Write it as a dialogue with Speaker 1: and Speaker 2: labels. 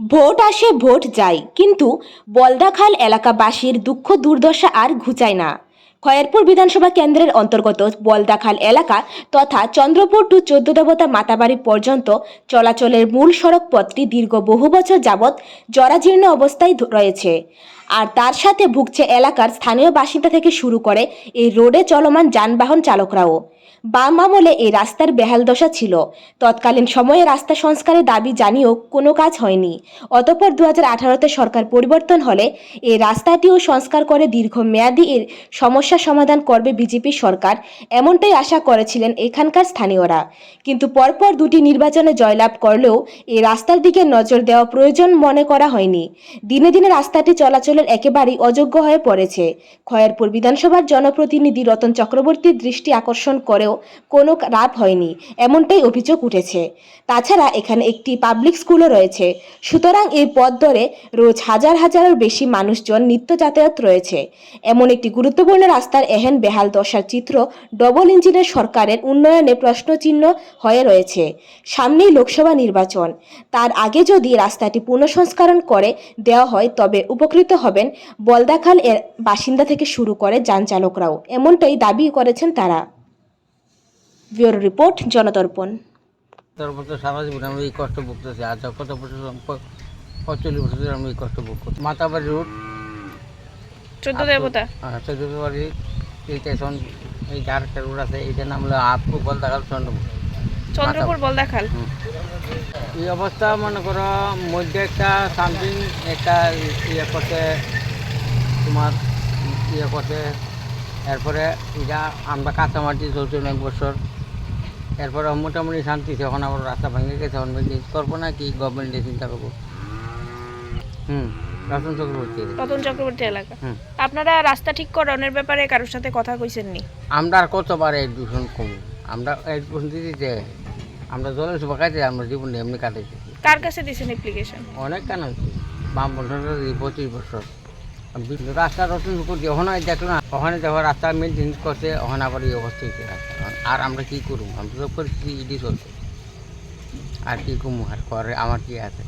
Speaker 1: Vote আসে vote যায়, কিন্তু বলদাখাল এলাকাবাসীর দুঃখ, দুর্দশা আর ঘুচায় না। খয়েরপুর বিধানসভা কেন্দ্রের অন্তর্গত বলদাখাল এলাকা তথা চন্দ্রপুর টু চোদ্দ দেবতা মাতাবাড়ি পর্যন্ত চলাচলের মূল সড়ক পথটি দীর্ঘ বহু বছর যাবৎ জরাজীর্ণ অবস্থায় রয়েছে। আর তার সাথে ভুগছে এলাকার স্থানীয় বাসিন্দা থেকে শুরু করে এই রোডে চলমান যানবাহন চালকরাও। বাম আমলে এই রাস্তার বেহাল দশা ছিল। তৎকালীন সময়ে রাস্তা সংস্কারের দাবি জানিয়েও কোনো কাজ হয়নি। অতঃপর দু হাজার সরকার পরিবর্তন হলে এই রাস্তাটিও সংস্কার করে দীর্ঘমেয়াদী এর সমস্যা সমাধান করবে বিজেপি সরকার, এমনটাই আশা করেছিলেন এখানকার স্থানীয়রা। কিন্তু পরপর দুটি নির্বাচনে জয়লাভ করলেও এই রাস্তার দিকে নজর দেওয়া প্রয়োজন মনে করা হয়নি। দিনে দিনে রাস্তাটি চলাচলের একেবারেই অযোগ্য হয়ে পড়েছে। খয়েরপুর বিধানসভার জনপ্রতিনিধি রতন চক্রবর্তীর দৃষ্টি আকর্ষণ করেও কোনো লাভ হয়নি, এমনটাই অভিযোগ উঠেছে। তাছাড়া এখানে একটি পাবলিক স্কুলও রয়েছে। সুতরাং এই পথ ধরে রোজ হাজার হাজারের বেশি মানুষজন নিত্য যাতায়াত রয়েছে। এমন একটি গুরুত্বপূর্ণ রাস্তার এহেন বেহাল দশার চিত্র ডবল ইঞ্জিনের সরকারের উন্নয়নে প্রশ্নচিহ্ন হয়ে রয়েছে। সামনেই লোকসভা নির্বাচন। তার আগে যদি রাস্তাটি পুনঃসংস্করণ করে দেওয়া হয়, তবে উপকৃত হবেন। বলদাখাল এর বাসিন্দা থেকে শুরু করে যান চালকরাও। এমনটাই দাবি করেছেন তারা। ব্যুরো রিপোর্ট
Speaker 2: তারপর আমরা এই কষ্ট ভুগতেছি আজ কত বছর পঁয়তাল্লিশ বছর ধরে আমরা এই কষ্ট ভোগ করছি। মাতাবাড়ি রোড।
Speaker 3: চোদ্দ দেবতা।
Speaker 2: চৌধুরী এই স্টেশন এই রোড আছে এইটার নাম হলো আপু বলদাগাল চন্দ্রপুর।
Speaker 3: চন্দ্রপুর বলদাখাল।
Speaker 2: এই অবস্থা মনে করো মধ্যে একটা সামথিং একটা ইয়ে করতে তোমার ইয়ে করতে এরপরে এটা আমরা কাঁচামাটি চলছে অনেক বছর। এরপরে মোটামুটি শান্তি এখন আবার রাস্তা ভেঙে গেছে এখন করব না কি? গভর্নমেন্টে চিন্তা করব। হুম রতন চক্রবর্তী
Speaker 3: রতন চক্রবর্তী এলাকা। আপনারা রাস্তা ঠিক করানোর ব্যাপারে কারোর সাথে কথা কইছেন নি
Speaker 2: আমরা আর কতবার এই দূষণ কম? আমরা এই দূষণ দিতে আমরা জলের সুবা কাটে আমরা জীবন এমনি কাটাইছি।
Speaker 3: কার কাছে দিছেন অ্যাপ্লিকেশন
Speaker 2: অনেক কেন বাম বছর পঁচিশ বছর। রাস্তা রতন করছি ওখানে দেখল না ওখানে দেখো রাস্তা মেনটেন করছে ওখানে আবার এই অবস্থা রাস্তা আর আমরা কী করব? আমরা তো পরিস্থিতি ইডি চলছে। আর কী করব? আর করে আমার কি আছে?